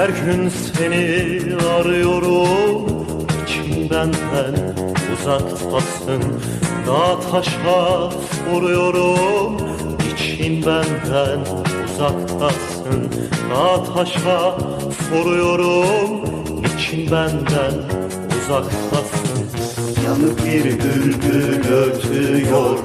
Her gün seni arıyorum İçim benden uzaktasın Dağ taşa soruyorum İçin benden uzaktasın Dağ taşa soruyorum İçin benden uzaktasın Yanık bir bülbül ötüyor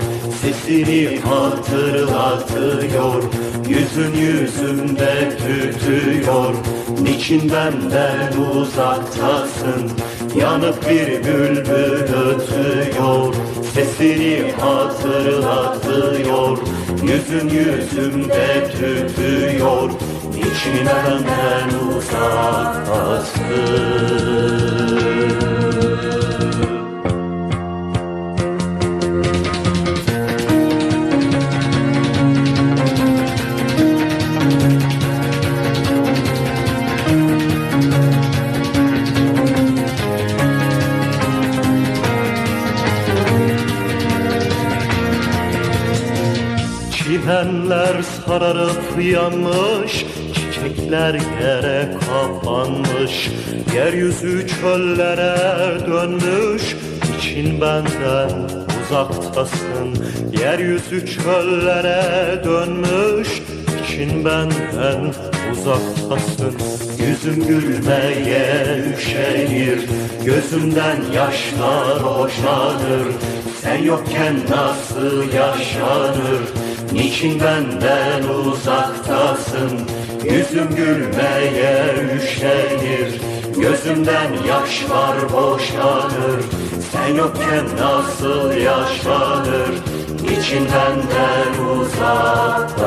Sesini hatırlatıyor. Yüzün yüzümde tütüyor. Niçin benden uzaktasın? Yanık bir bülbül ötüyor. Sesini hatırlatıyor. Yüzün yüzümde tütüyor. Niçin benden uzaktasın Çimenler sararıp yanmış Çiçekler yere kapanmış. Yeryüzü çöllere dönmüş İçin benden uzaktasın. Yeryüzü çöllere dönmüş İçin benden uzaktasın. Yüzüm gülmeye üşenir. Gözümden yaşlar boşanır. Sen yokken nasıl yaşanır? Niçin benden uzaktasın? Yüzüm gülmeye üşenir. Gözümden yaşlar boşanır. Sen yokken nasıl yaşanır? Niçin benden uzak